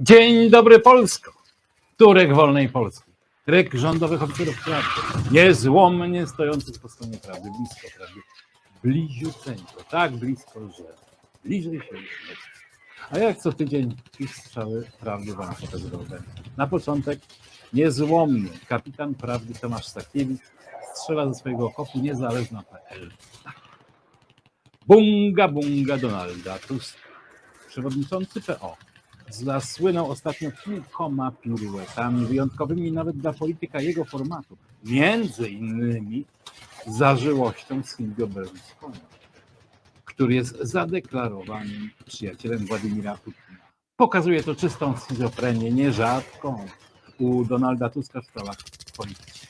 Dzień dobry Polsko. Turek wolnej Polski. Ryk rządowych oficerów prawdy. Niezłomnie stojących po stronie prawdy. Blisko prawdy. Bliziuteńko. Tak blisko, że bliżej się już. A jak co tydzień ich strzały prawdy wam będę. Na początek niezłomny kapitan prawdy Tomasz Stakiewicz strzela ze swojego okopu niezależna.pl. Bunga, bunga Donalda Tuska. Przewodniczący PO zasłynął ostatnio kilkoma piruetami wyjątkowymi nawet dla polityka jego formatu. Między innymi zażyłością Silvio Berlusconi, który jest zadeklarowanym przyjacielem Władimira Putina. Pokazuje to czystą schizofrenię, nierzadką u Donalda Tuska w sprawach politycznych.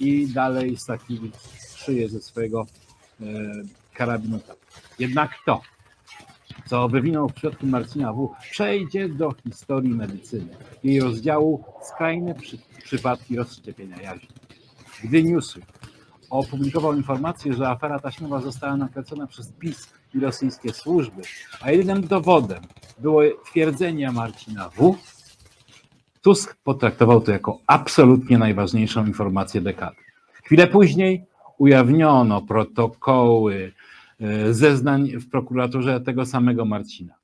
I dalej Stakiewicz szyje ze swojego e, karabinu. Jednak to, co wywinął w przypadku Marcina W., przejdzie do historii medycyny. Jej rozdziału skrajne przy, przypadki rozszczepienia jaźni. Gdy Newsweek opublikował informację, że afera taśmowa została nakręcona przez PiS i rosyjskie służby, a jedynym dowodem było twierdzenia Marcina W., Tusk potraktował to jako absolutnie najważniejszą informację dekady. Chwilę później ujawniono protokoły zeznań w prokuraturze tego samego Marcina.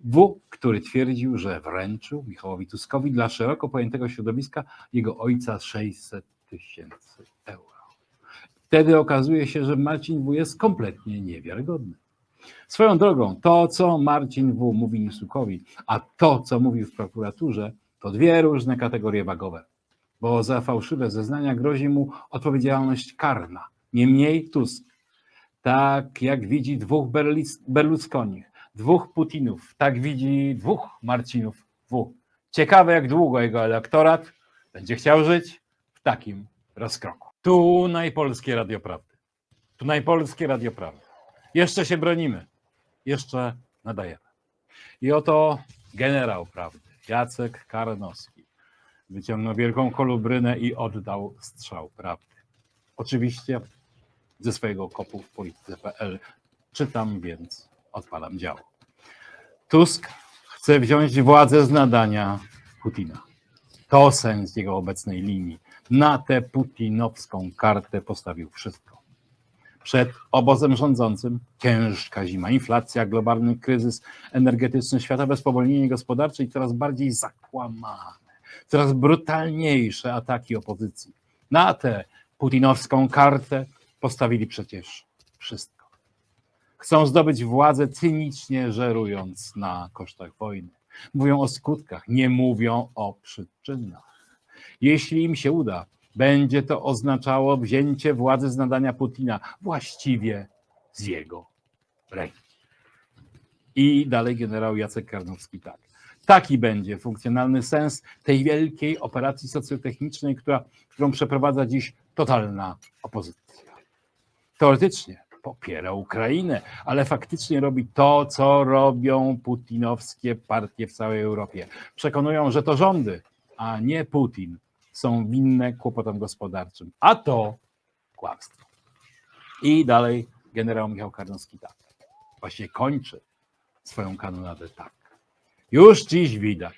W, który twierdził, że wręczył Michałowi Tuskowi dla szeroko pojętego środowiska jego ojca 600 tysięcy euro. Wtedy okazuje się, że Marcin W jest kompletnie niewiarygodny. Swoją drogą, to co Marcin W mówi Nisukowi, a to co mówił w prokuraturze, to dwie różne kategorie wagowe, bo za fałszywe zeznania grozi mu odpowiedzialność karna. Niemniej Tusk, tak jak widzi dwóch Berlis- Berlusconich, dwóch Putinów, tak widzi dwóch Marcinów. Ciekawe, jak długo jego elektorat będzie chciał żyć w takim rozkroku. Tu najpolskie Radio Prawdy. Tu najpolskie Radio Prawdy. Jeszcze się bronimy. Jeszcze nadajemy. I oto generał prawdy, Jacek Karnowski, wyciągnął wielką kolubrynę i oddał strzał prawdy. Oczywiście ze swojego kopu w polityce.pl. Czytam więc, odpalam działo. Tusk chce wziąć władzę z nadania Putina. To sens jego obecnej linii. Na tę putinowską kartę postawił wszystko. Przed obozem rządzącym ciężka zima, inflacja, globalny kryzys energetyczny, światowe spowolnienie gospodarcze i coraz bardziej zakłamane, coraz brutalniejsze ataki opozycji. Na tę putinowską kartę postawili przecież wszystko. Chcą zdobyć władzę cynicznie żerując na kosztach wojny. Mówią o skutkach, nie mówią o przyczynach. Jeśli im się uda, będzie to oznaczało wzięcie władzy z nadania Putina, właściwie z jego ręki. I dalej generał Jacek Karnowski tak. Taki będzie funkcjonalny sens tej wielkiej operacji socjotechnicznej, która, którą przeprowadza dziś totalna opozycja. Teoretycznie popiera Ukrainę, ale faktycznie robi to, co robią putinowskie partie w całej Europie. Przekonują, że to rządy, a nie Putin są winne kłopotom gospodarczym. A to kłamstwo. I dalej generał Michał Karnowski tak. Właśnie kończy swoją kanonadę tak. Już dziś widać,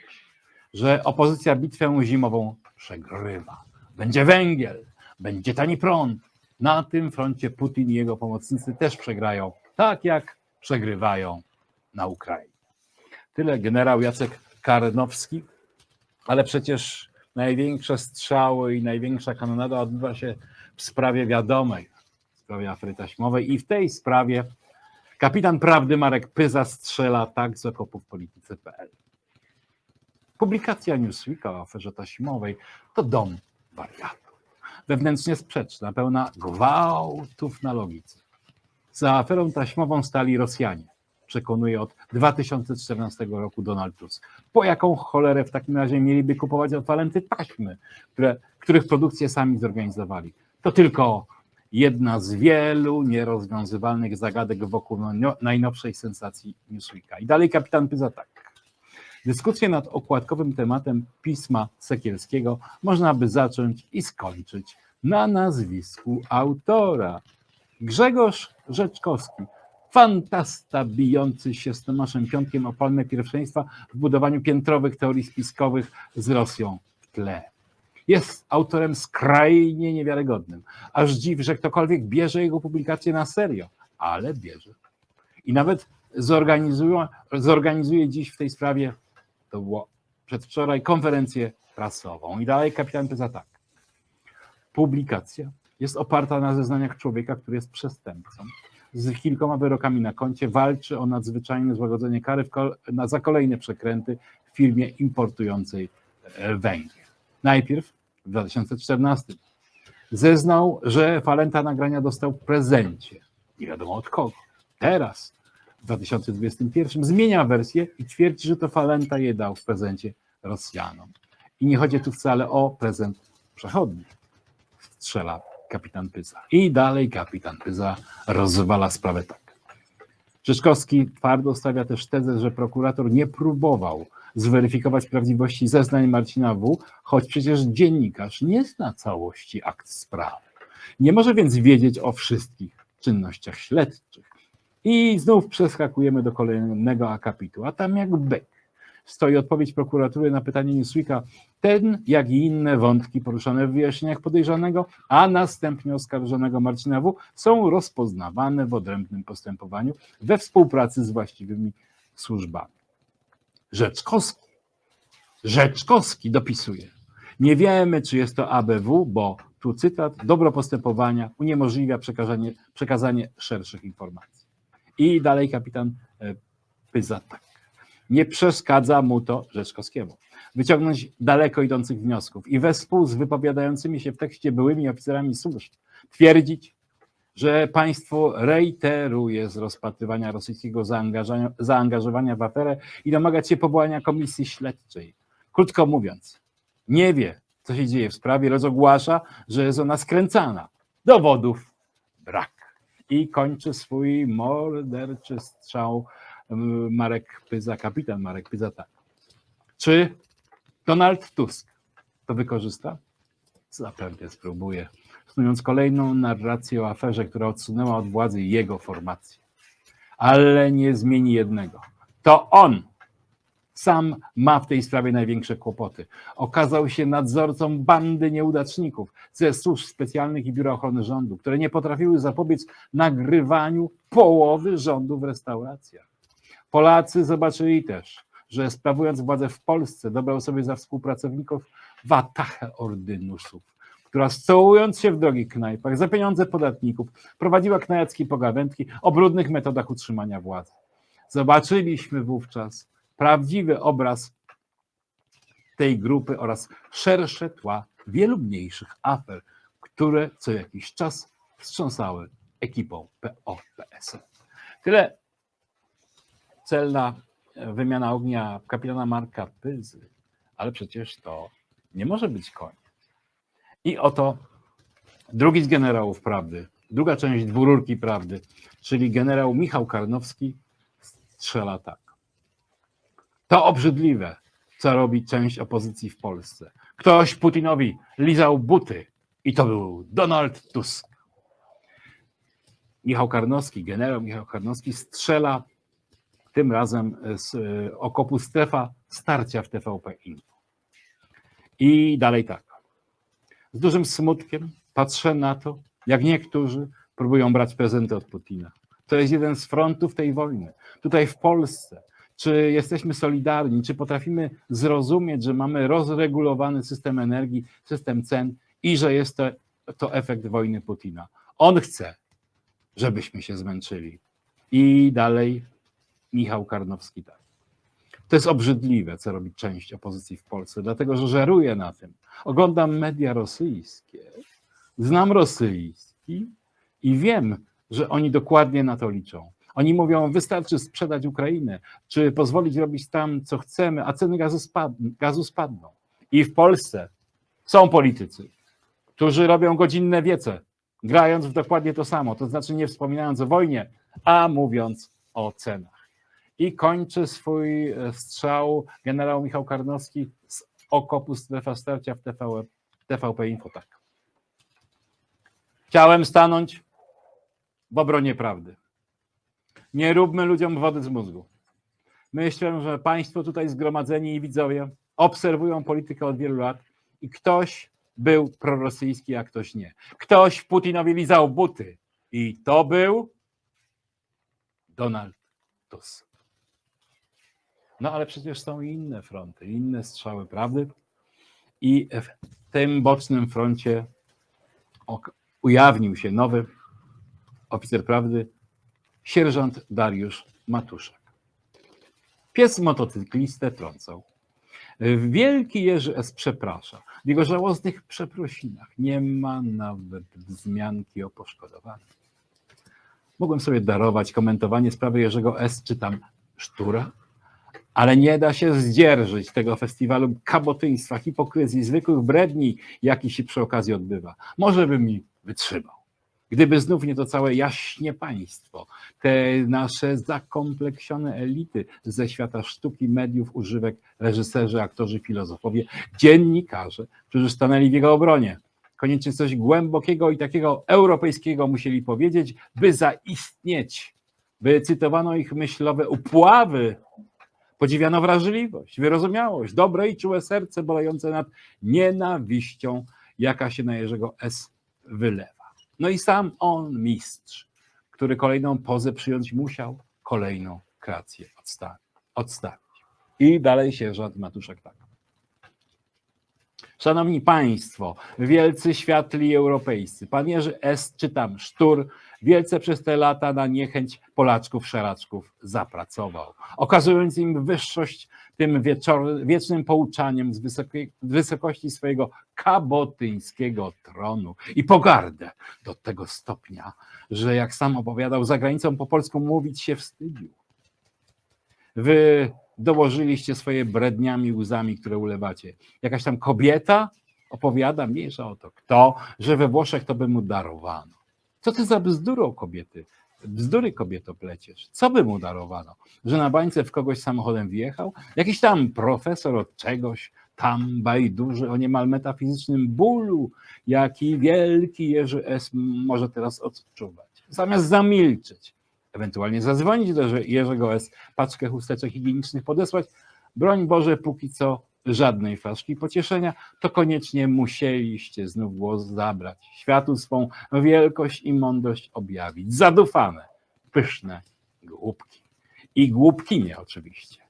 że opozycja bitwę zimową przegrywa. Będzie węgiel, będzie tani prąd. Na tym froncie Putin i jego pomocnicy też przegrają, tak jak przegrywają na Ukrainie. Tyle generał Jacek Karnowski, ale przecież największe strzały i największa kanonada odbywa się w sprawie wiadomej, w sprawie afery taśmowej i w tej sprawie kapitan prawdy Marek Pyza strzela tak z okopów polityce.pl. Publikacja Newsweeka o aferze taśmowej to dom wariatów. Wewnętrznie sprzeczna, pełna gwałtów na logice. Za aferą taśmową stali Rosjanie, przekonuje od 2014 roku Donald Tusk. Po jaką cholerę w takim razie mieliby kupować falenty taśmy, które, których produkcję sami zorganizowali? To tylko jedna z wielu nierozwiązywalnych zagadek wokół no- najnowszej sensacji Newsweeka. I dalej kapitan Pyza tak. Dyskusję nad okładkowym tematem pisma Sekielskiego można by zacząć i skończyć na nazwisku autora. Grzegorz Rzeczkowski Fantasta bijący się z Tomaszem Piątkiem o palmę pierwszeństwa w budowaniu piętrowych teorii spiskowych z Rosją w tle. Jest autorem skrajnie niewiarygodnym. Aż dziw, że ktokolwiek bierze jego publikacje na serio, ale bierze. I nawet zorganizuje, zorganizuje dziś w tej sprawie, to było przedwczoraj, konferencję prasową. I dalej kapitan pyta tak. Publikacja jest oparta na zeznaniach człowieka, który jest przestępcą. Z kilkoma wyrokami na koncie walczy o nadzwyczajne złagodzenie kary na, za kolejne przekręty w firmie importującej e, węgiel. Najpierw w 2014 zeznał, że Falenta nagrania dostał w prezencie. Nie wiadomo od kogo. Teraz, w 2021, zmienia wersję i twierdzi, że to Falenta je dał w prezencie Rosjanom. I nie chodzi tu wcale o prezent przechodni, strzela kapitan Pyza. I dalej kapitan Pyza rozwala sprawę tak. Rzeczkowski twardo stawia też tezę, że prokurator nie próbował zweryfikować prawdziwości zeznań Marcina W., choć przecież dziennikarz nie zna całości akt sprawy. Nie może więc wiedzieć o wszystkich czynnościach śledczych. I znów przeskakujemy do kolejnego akapitu, a tam jak byk. Stoi odpowiedź prokuratury na pytanie Newsweeka, ten, jak i inne wątki poruszone w wyjaśnieniach podejrzanego, a następnie oskarżonego Marcina W. są rozpoznawane w odrębnym postępowaniu we współpracy z właściwymi służbami. Rzeczkowski, Rzeczkowski dopisuje. Nie wiemy, czy jest to ABW, bo tu cytat, dobro postępowania uniemożliwia przekazanie, przekazanie szerszych informacji. I dalej kapitan e, Pyza tak. Nie przeszkadza mu to Rzeczkowskiemu wyciągnąć daleko idących wniosków i wespół z wypowiadającymi się w tekście byłymi oficerami służb twierdzić, że państwo reiteruje z rozpatrywania rosyjskiego zaangażowania, w aferę i domagać się powołania komisji śledczej. Krótko mówiąc, nie wie, co się dzieje w sprawie, rozogłasza, że jest ona skręcana. Dowodów brak. I kończy swój morderczy strzał mm, Marek Pyza, kapitan Marek Pyza tak. Czy Donald Tusk to wykorzysta? Zapewne spróbuje, snując kolejną narrację o aferze, która odsunęła od władzy jego formację. Ale nie zmieni jednego. To on sam ma w tej sprawie największe kłopoty. Okazał się nadzorcą bandy nieudaczników ze służb specjalnych i Biura Ochrony Rządu, które nie potrafiły zapobiec nagrywaniu połowy rządu w restauracjach. Polacy zobaczyli też, że sprawując władzę w Polsce, dobrał sobie za współpracowników watachę ordynusów, która stołując się w drogich knajpach za pieniądze podatników, prowadziła knajackie pogawędki o brudnych metodach utrzymania władzy. Zobaczyliśmy wówczas prawdziwy obraz tej grupy oraz szersze tła wielu mniejszych afer, które co jakiś czas wstrząsały ekipą PO-PSL. Tyle celna wymiana ognia kapitana Marka Pyzy, ale przecież to nie może być koniec. I oto drugi z generałów prawdy, druga część dwururki prawdy, czyli generał Michał Karnowski strzela tak. To obrzydliwe, co robi część opozycji w Polsce. Ktoś Putinowi lizał buty i to był Donald Tusk. Michał Karnowski, generał Michał Karnowski strzela tym razem z e, okopu strefa starcia w TVP Info. I dalej tak. Z dużym smutkiem patrzę na to, jak niektórzy próbują brać prezenty od Putina. To jest jeden z frontów tej wojny. Tutaj w Polsce, czy jesteśmy solidarni, czy potrafimy zrozumieć, że mamy rozregulowany system energii, system cen i że jest to, to efekt wojny Putina. On chce, żebyśmy się zmęczyli. I dalej Michał Karnowski tak. To jest obrzydliwe, co robi część opozycji w Polsce, dlatego że żeruje na tym. Oglądam media rosyjskie, znam rosyjski i wiem, że oni dokładnie na to liczą. Oni mówią, wystarczy sprzedać Ukrainę, czy pozwolić robić tam, co chcemy, a ceny gazu, spadną, gazu spadną. I w Polsce są politycy, którzy robią godzinne wiece, grając w dokładnie to samo, to znaczy nie wspominając o wojnie, a mówiąc o cenach. I kończy swój e, strzał generał Michał Karnowski z okopu strefa starcia w TV, TVP Info tak. Chciałem stanąć w obronie prawdy. Nie róbmy ludziom wody z mózgu. Myślę, że Państwo tutaj zgromadzeni i widzowie obserwują politykę od wielu lat i ktoś był prorosyjski, a ktoś nie. Ktoś Putinowi lizał buty i to był Donald Tusk. No ale przecież są inne fronty, inne strzały prawdy i w tym bocznym froncie ujawnił się nowy oficer prawdy, sierżant Dariusz Matuszak. Pies motocyklistę trącał. Wielki Jerzy S. przeprasza. W jego żałosnych przeprosinach nie ma nawet wzmianki o poszkodowanym. Mogłem sobie darować komentowanie sprawy Jerzego S. czy tam Sztura, ale nie da się zdzierżyć tego festiwalu kabotyństwa, hipokryzji, zwykłych bredni, jaki się przy okazji odbywa. Może bym mi wytrzymał. Gdyby znów nie to całe jaśnie państwo, te nasze zakompleksione elity ze świata sztuki, mediów, używek, reżyserzy, aktorzy, filozofowie, dziennikarze, którzy stanęli w jego obronie. Koniecznie coś głębokiego i takiego europejskiego musieli powiedzieć, by zaistnieć, by cytowano ich myślowe upławy, podziwiano wrażliwość, wyrozumiałość, dobre i czułe serce bolające nad nienawiścią, jaka się na Jerzego S. wylewa. No i sam on, mistrz, który kolejną pozę przyjąć musiał, kolejną kreację odstawić. odstawić. I dalej sierżant Matuszek tak. Szanowni Państwo, wielcy światli europejscy, pan Jerzy S. czy tam Sztur, wielce przez te lata na niechęć Polaczków, szaraczków zapracował, okazując im wyższość tym wieczor, wiecznym pouczaniem z wysokiej, wysokości swojego kabotyńskiego tronu i pogardę do tego stopnia, że jak sam opowiadał, za granicą po polsku mówić się wstydził. Wy dołożyliście swoje bredniami, łzami, które ulewacie. Jakaś tam kobieta opowiada, mniejsza o to, kto, że we Włoszech to by mu darowano. Co ty za bzdurą kobiety? Bzdury kobieto pleciesz. Co by mu darowano? Że na bańce w kogoś samochodem wjechał? Jakiś tam profesor od czegoś, tam bajduży o niemal metafizycznym bólu, jaki wielki Jerzy S. może teraz odczuwać. Zamiast zamilczeć, ewentualnie zadzwonić do Jerzego S., paczkę chusteczek higienicznych podesłać, broń Boże, póki co żadnej flaszki pocieszenia, to koniecznie musieliście znów głos zabrać, światu swą wielkość i mądrość objawić. Zadufane, pyszne głupki. I głupkinie oczywiście.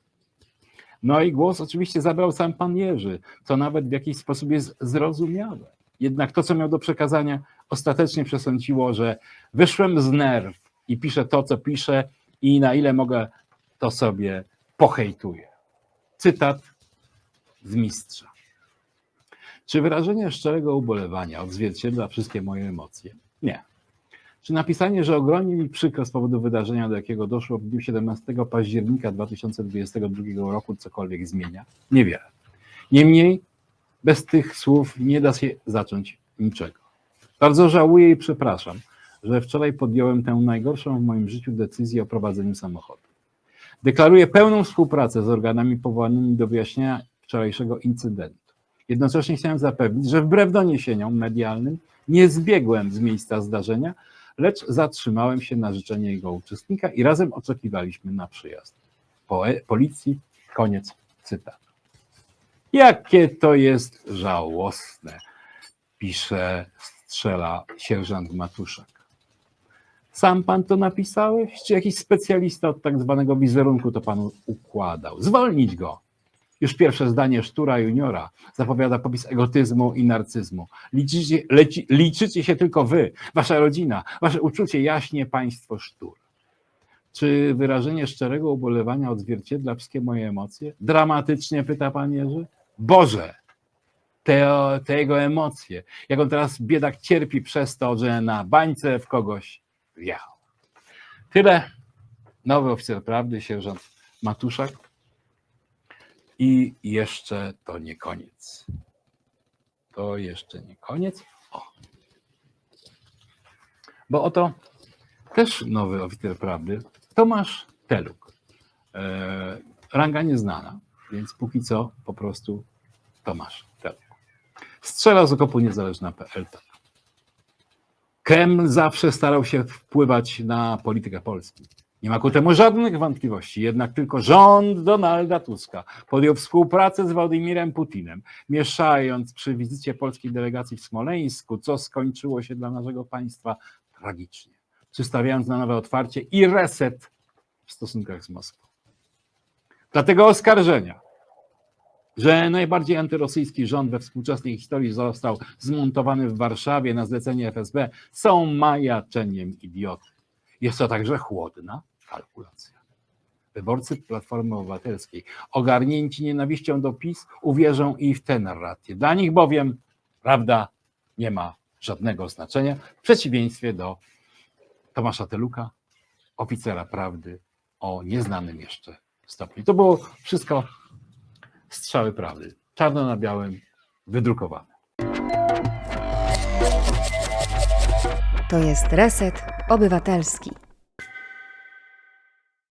No i głos oczywiście zabrał sam pan Jerzy, co nawet w jakiś sposób jest zrozumiałe. Jednak to, co miał do przekazania, ostatecznie przesądziło, że wyszłem z nerw i piszę to, co piszę i na ile mogę, to sobie pohejtuję. Cytat z mistrza. Czy wyrażenie szczerego ubolewania odzwierciedla wszystkie moje emocje? Nie. Czy napisanie, że ogromnie mi przykro z powodu wydarzenia, do jakiego doszło w dniu 17 października 2022 roku, cokolwiek zmienia? Niewiele. Niemniej bez tych słów nie da się zacząć niczego. Bardzo żałuję i przepraszam, że wczoraj podjąłem tę najgorszą w moim życiu decyzję o prowadzeniu samochodu. Deklaruję pełną współpracę z organami powołanymi do wyjaśnienia wczorajszego incydentu. Jednocześnie chciałem zapewnić, że wbrew doniesieniom medialnym nie zbiegłem z miejsca zdarzenia, lecz zatrzymałem się na życzenie jego uczestnika i razem oczekiwaliśmy na przyjazd. Poe- Policji, koniec cytatu. Jakie to jest żałosne, pisze, strzela sierżant Matuszak. Sam pan to napisałeś, czy jakiś specjalista od tak zwanego wizerunku to panu układał? Zwolnić go. Już pierwsze zdanie Sztura juniora zapowiada popis egotyzmu i narcyzmu. Liczycie, leci, liczycie się tylko wy, wasza rodzina, wasze uczucie jaśnie państwo Sztur. Czy wyrażenie szczerego ubolewania odzwierciedla wszystkie moje emocje? Dramatycznie pyta pan Jerzy. Boże, te, te jego emocje, jak on teraz biedak cierpi przez to, że na bańce w kogoś Tyle. Nowy oficer prawdy, sierżant Matuszak. I jeszcze to nie koniec. To jeszcze nie koniec. O. Bo oto też nowy oficer prawdy, Tomasz Teluk. E, ranga nieznana, więc póki co po prostu Tomasz Teluk. Strzela z okopu niezależna.pl. Kreml zawsze starał się wpływać na politykę Polski. Nie ma ku temu żadnych wątpliwości, jednak tylko rząd Donalda Tuska podjął współpracę z Władimirem Putinem, mieszając przy wizycie polskiej delegacji w Smoleńsku, co skończyło się dla naszego państwa tragicznie, przystawiając na nowe otwarcie i reset w stosunkach z Moskwą. Dlatego oskarżenia, że najbardziej antyrosyjski rząd we współczesnej historii został zmontowany w Warszawie na zlecenie FSB, są majaczeniem idioty. Jest to także chłodna kalkulacja. Wyborcy Platformy Obywatelskiej, ogarnięci nienawiścią do PiS, uwierzą i w tę narrację. Dla nich bowiem prawda nie ma żadnego znaczenia, w przeciwieństwie do Tomasza Teluka, oficera prawdy o nieznanym jeszcze stopniu. To było wszystko strzały prawdy. Czarno na białym, wydrukowane. To jest Reset Obywatelski.